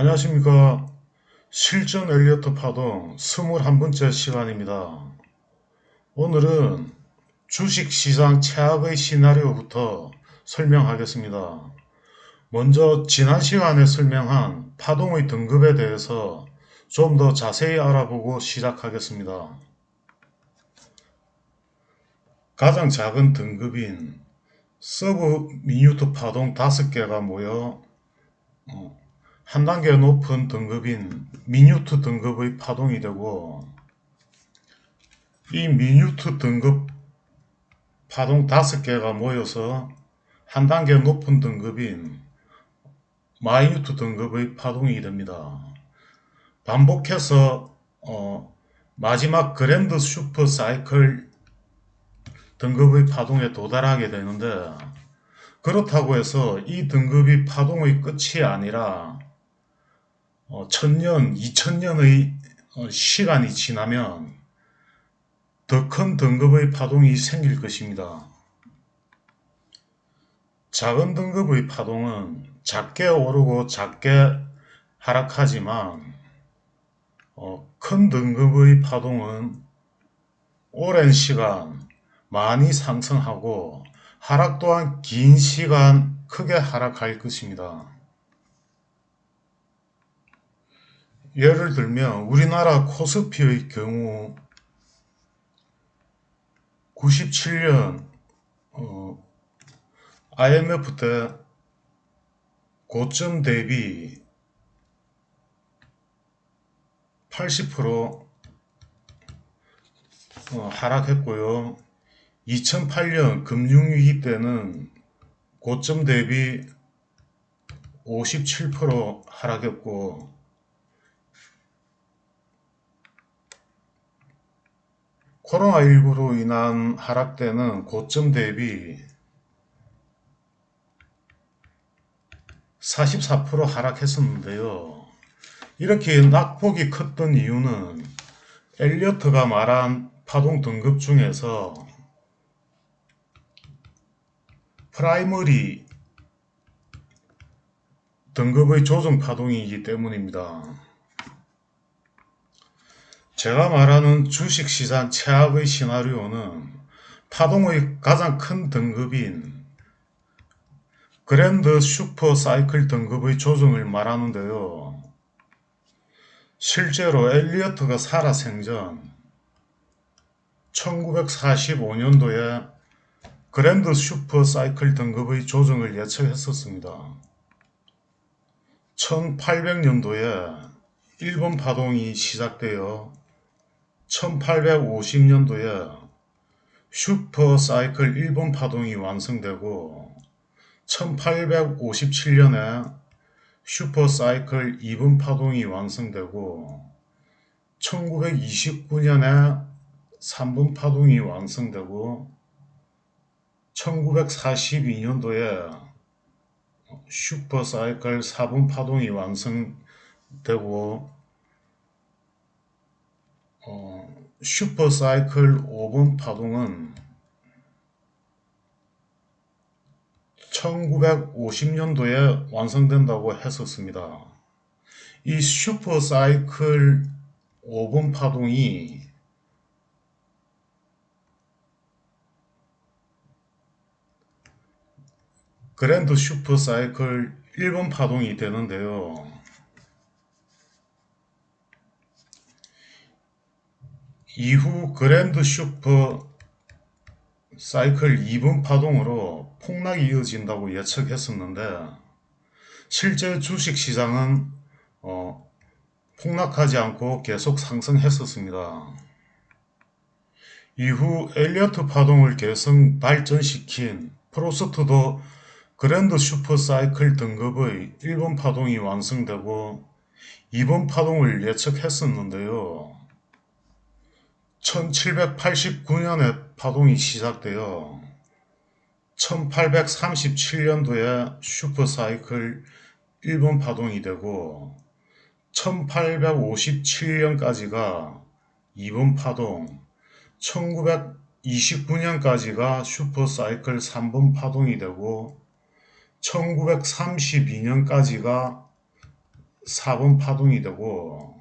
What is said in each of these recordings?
안녕하십니까. 실전 엘리어트 파동 21번째 시간입니다. 오늘은 주식시장 최악의 시나리오부터 설명하겠습니다. 먼저 지난 시간에 설명한 파동의 등급에 대해서 좀 더 자세히 알아보고 시작하겠습니다. 가장 작은 등급인 서브 미뉴트 파동 5개가 모여 어, 한 단계 높은 등급인 미뉴트 등급의 파동이 되고 이 미뉴트 등급 파동 5개가 모여서 한 단계 높은 등급인 마이뉴트 등급의 파동이 됩니다. 반복해서 어, 마지막 그랜드 슈퍼 사이클 등급의 파동에 도달하게 되는데 그렇다고 해서 이 등급이 파동의 끝이 아니라 어, 천년, 이천년의 어, 시간이 지나면 더 큰 등급의 파동이 생길 것입니다. 작은 등급의 파동은 작게 오르고 작게 하락하지만 어, 큰 등급의 파동은 오랜 시간 많이 상승하고 하락 또한 긴 시간 크게 하락할 것입니다. 예를 들면 우리나라 코스피의 경우 97년 어, IMF 때 고점 대비 80% 어, 하락했고요. 2008년 금융위기 때는 고점 대비 57% 하락했고 코로나19로 인한 하락 때는 고점 대비 44% 하락했었는데요. 이렇게 낙폭이 컸던 이유는 엘리어트가 말한 파동 등급 중에서 프라이머리 등급의 조정 파동이기 때문입니다. 제가 말하는 주식시장 최악의 시나리오는 파동의 가장 큰 등급인 그랜드 슈퍼 사이클 등급의 조정을 말하는데요. 실제로 엘리어트가 살아 생전 1945년도에 그랜드 슈퍼 사이클 등급의 조정을 예측했었습니다. 1800년도에 일본 파동이 시작되어 1850년도에 슈퍼 사이클 일본 파동이 완성되고 1857년에 슈퍼 사이클 2번 파동이 완성되고 1929년에 3번 파동이 완성되고 1942년도에 슈퍼 사이클 4번 파동이 완성되고 어, 슈퍼 사이클 5번 파동은 1950년도에 완성된다고 했었습니다. 이 슈퍼 사이클 5번 파동이 그랜드 슈퍼 사이클 1번 파동이 되는데요. 이후 그랜드 슈퍼 사이클 2번 파동으로 폭락이 이어진다고 예측했었는데 실제 주식시장은 어, 폭락하지 않고 계속 상승했었습니다. 이후 엘리어트 파동을 계속 발전시킨 프로스트도 그랜드 슈퍼 사이클 등급의 1번 파동이 완성되고 2번 파동을 예측했었는데요. 1789년에 파동이 시작되어 1837년도에 슈퍼사이클 1번 파동이 되고 1857년까지가 2번 파동, 1929년까지가 슈퍼사이클 3번 파동이 되고 1932년까지가 4번 파동이 되고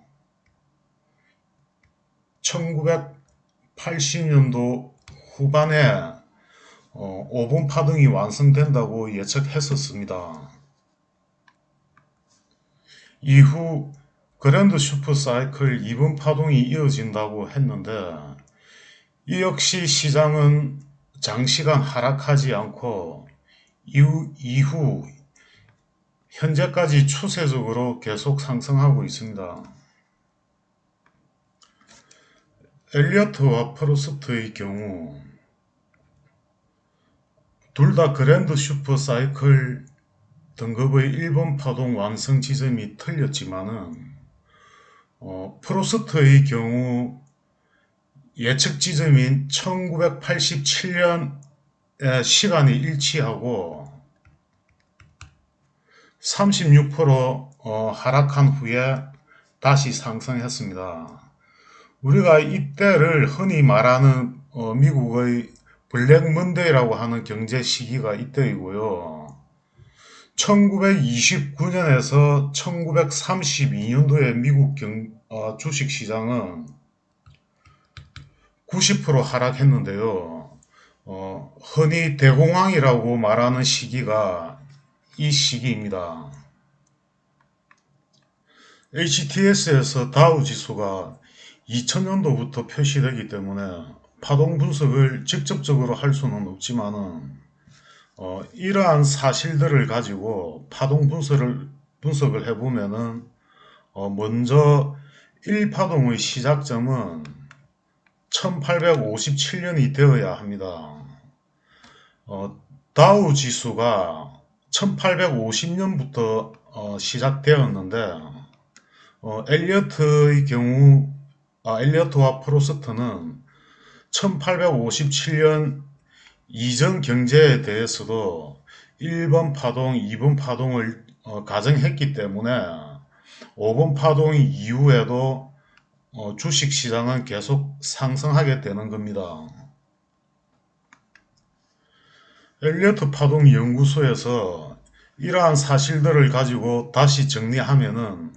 1980년도 후반에 어, 5번 파동이 완성된다고 예측했었습니다. 이후 그랜드 슈퍼 사이클 2번 파동이 이어진다고 했는데 이 역시 시장은 장시간 하락하지 않고 이후, 이후 현재까지 추세적으로 계속 상승하고 있습니다. 엘리어트와 프로스트의 경우 둘 다 그랜드 슈퍼 사이클 등급의 1번 파동 완성 지점이 틀렸지만은 어, 프로스트의 경우 예측 지점인 1987년 시간이 일치하고 36% 어, 하락한 후에 다시 상승했습니다. 우리가 이때를 흔히 말하는 어, 미국의 블랙 먼데이라고 하는 경제 시기가 이때이고요. 1929년에서 1932년도에 미국 경, 어, 주식시장은 90% 하락했는데요. 어, 흔히 대공황이라고 말하는 시기가 이 시기입니다. HTS에서 다우 지수가 2000년도부터 표시되기 때문에 파동 분석을 직접적으로 할 수는 없지만은 어, 이러한 사실들을 가지고 파동 분석을 분석을 해보면은 어, 먼저 1파동의 시작점은 1857년이 되어야 합니다. 어, 다우 지수가 1850년부터 어, 시작되었는데 어, 엘리어트의 경우 아, 엘리어트와 프로스트는 1857년 이전 경제에 대해서도 1번 파동, 2번 파동을 어, 가정했기 때문에 5번 파동 이후에도 어, 주식시장은 계속 상승하게 되는 겁니다. 엘리어트 파동 연구소에서 이러한 사실들을 가지고 다시 정리하면은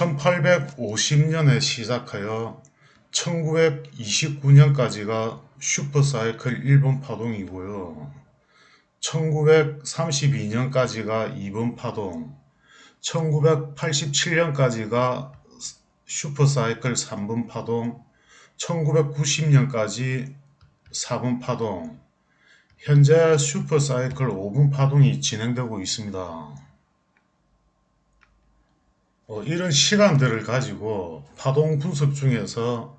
1850년에 시작하여 1929년까지가 슈퍼사이클 1번 파동이고요. 1932년까지가 2번 파동, 1987년까지가 슈퍼사이클 3번 파동, 1990년까지 4번 파동, 현재 슈퍼사이클 5번 파동이 진행되고 있습니다. 어, 이런 시간들을 가지고 파동 분석 중에서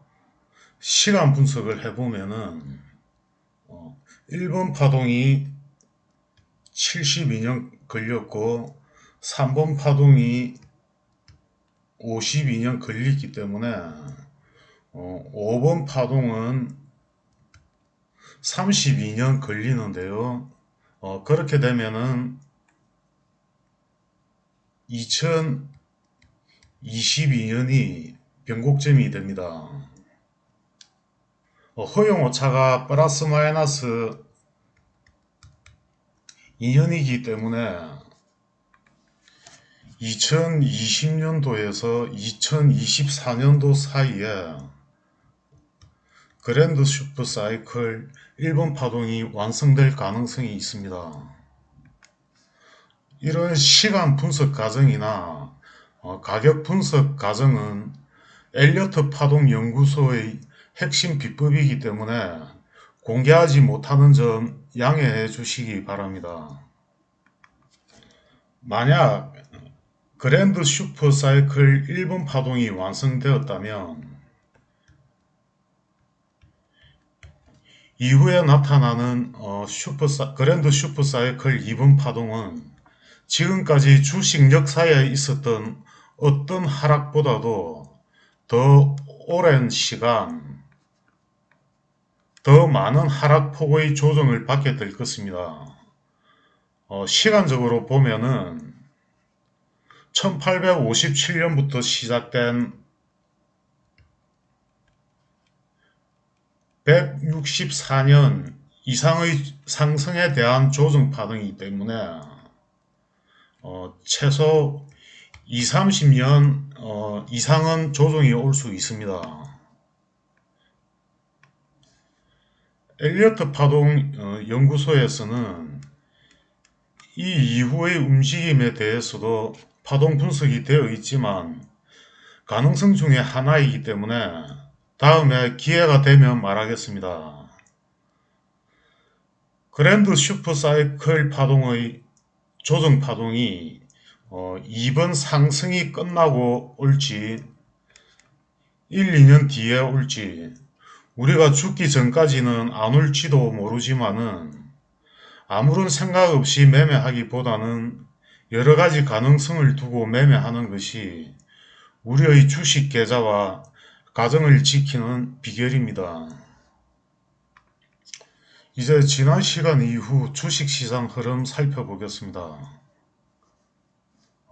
시간 분석을 해보면은 어, 1번 파동이 72년 걸렸고 3번 파동이 52년 걸리기 때문에 어, 5번 파동은 32년 걸리는데요. 어, 그렇게 되면은 2022년이 변곡점이 됩니다. 어, 허용 오차가 플러스 마이너스 2년이기 때문에 2020년도에서 2024년도 사이에 그랜드 슈퍼 사이클 1번 파동이 완성될 가능성이 있습니다. 이런 시간 분석 과정이나 어, 가격 분석 과정은 엘리어트 파동 연구소의 핵심 비법이기 때문에 공개하지 못하는 점 양해해 주시기 바랍니다. 만약 그랜드 슈퍼 사이클 1번 파동이 완성되었다면 이후에 나타나는 어, 슈퍼 사, 그랜드 슈퍼 사이클 2번 파동은 지금까지 주식 역사에 있었던 어떤 하락보다도 더 오랜 시간, 더 많은 하락폭의 조정을 받게 될 것입니다. 어, 시간적으로 보면은 1857년부터 시작된 164년 이상의 상승에 대한 조정 파동이기 때문에 어, 최소 2, 30년 어, 이상은 조정이 올 수 있습니다. 엘리어트 파동 어, 연구소에서는 이 이후의 움직임에 대해서도 파동 분석이 되어 있지만 가능성 중에 하나이기 때문에 다음에 기회가 되면 말하겠습니다. 그랜드 슈퍼 사이클 파동의 조정 파동이 어, 이번 상승이 끝나고 올지 1, 2년 뒤에 올지 우리가 죽기 전까지는 안 올지도 모르지만은 아무런 생각 없이 매매하기보다는 여러 가지 가능성을 두고 매매하는 것이 우리의 주식 계좌와 가정을 지키는 비결입니다. 이제 지난 시간 이후 주식시장 흐름 살펴보겠습니다.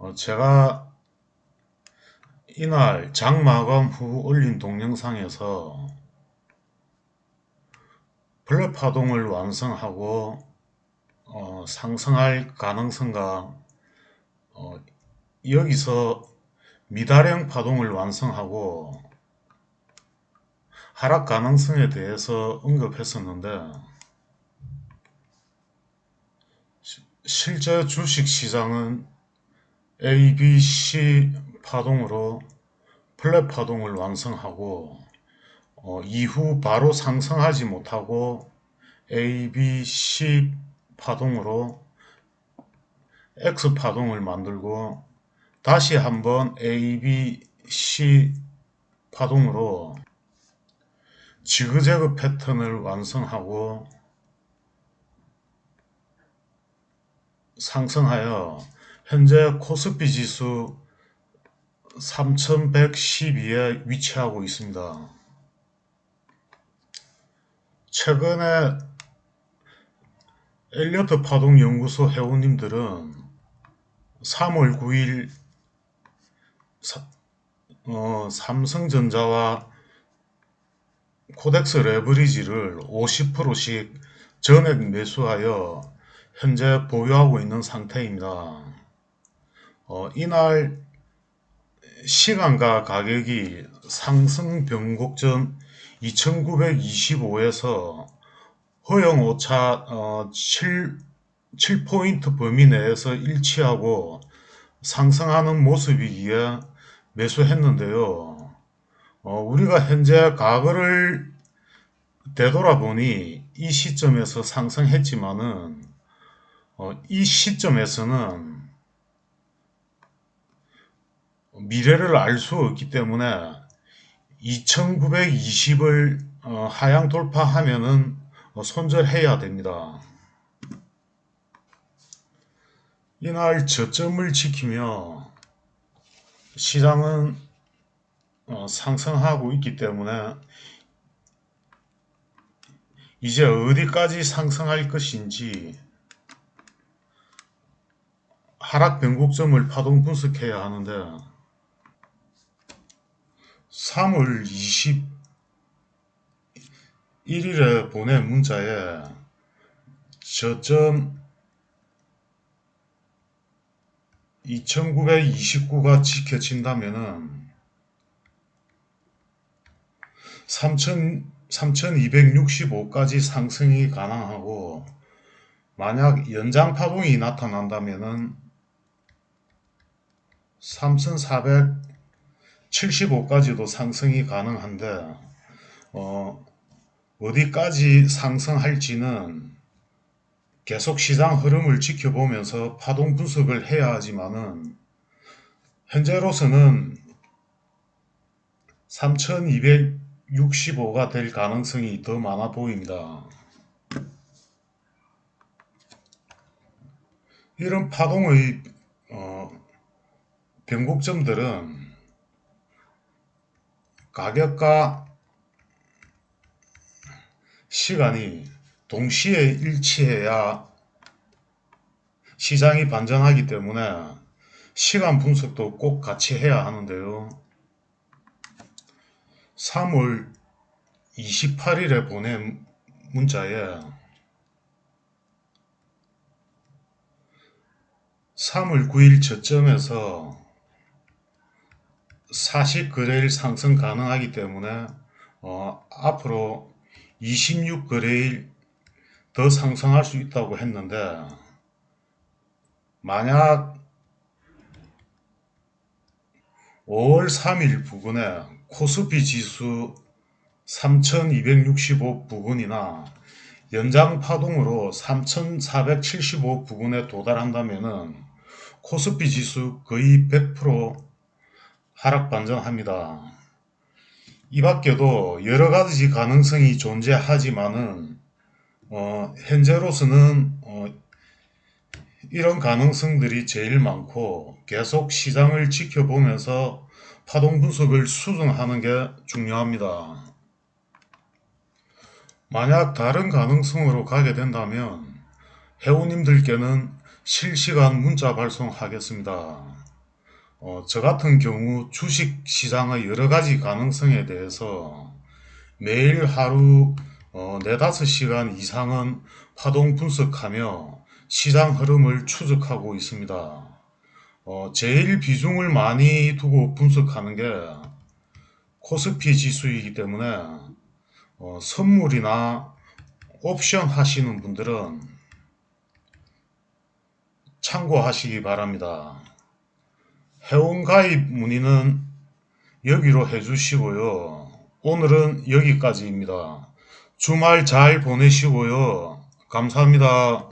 어, 제가 이날 장 마감 후 올린 동영상에서 블랙 파동을 완성하고 어, 상승할 가능성과 어, 여기서 미다령 파동을 완성하고 하락 가능성에 대해서 언급했었는데 시- 실제 주식 시장은 A, B, C 파동으로 플랫 파동을 완성하고 어, 이후 바로 상승하지 못하고 A, B, C 파동으로 X 파동을 만들고 다시 한번 A, B, C 파동으로 지그재그 패턴을 완성하고 상승하여 현재 코스피 지수 3112에 위치하고 있습니다. 최근에 엘리어트 파동 연구소 회원님들은 3월 9일 사- 어, 삼성전자와 코덱스 레버리지를 50%씩 전액 매수하여 현재 보유하고 있는 상태입니다. 어, 이날 시간과 가격이 상승 변곡점 2925에서 허용 오차 어, 7, 7포인트 범위 내에서 일치하고 상승하는 모습이기에 매수했는데요. 어, 우리가 현재 과거를 되돌아보니 이 시점에서 상승했지만은 어, 이 시점에서는 미래를 알 수 없기 때문에 2920을 어, 하향 돌파하면은 어, 손절해야 됩니다. 이날 저점을 지키며 시장은 어, 상승하고 있기 때문에 이제 어디까지 상승할 것인지 하락 변곡점을 파동 분석해야 하는데 3월 21일에 보낸 문자에 저점 2929가 지켜진다면은 3000, 3265까지 상승이 가능하고 만약 연장 파동이 나타난다면은 3475까지도 상승이 가능한데 어, 어디까지 상승할지는 계속 시장 흐름을 지켜보면서 파동 분석을 해야 하지만은 현재로서는 3265가 될 가능성이 더 많아 보입니다. 이런 파동의 어, 변곡점들은 가격과 시간이 동시에 일치해야 시장이 반전하기 때문에 시간 분석도 꼭 같이 해야 하는데요. 3월 28일에 보낸 문자에 3월 9일 저점에서 40거래일 상승 가능하기 때문에 어, 앞으로 26 거래일 더 상승할 수 있다고 했는데 만약 5월 3일 부근에 코스피 지수 3265 부근이나 연장 파동으로 3475 부근에 도달한다면은 코스피 지수 거의 100% 하락 반전합니다. 이 밖에도 여러 가지 가능성이 존재하지만은 어, 현재로서는 어, 이런 가능성들이 제일 많고 계속 시장을 지켜보면서 파동 분석을 수정하는 게 중요합니다. 만약 다른 가능성으로 가게 된다면 회원님들께는 실시간 문자 발송하겠습니다. 어, 저 같은 경우 주식 시장의 여러 가지 가능성에 대해서 매일 하루 어, 4, 5시간 이상은 파동 분석하며 시장 흐름을 추적하고 있습니다. 어, 제일 비중을 많이 두고 분석하는 게 코스피 지수이기 때문에 어, 선물이나 옵션 하시는 분들은 참고하시기 바랍니다. 회원 가입 문의는 여기로 해주시고요. 오늘은 여기까지입니다. 주말 잘 보내시고요. 감사합니다.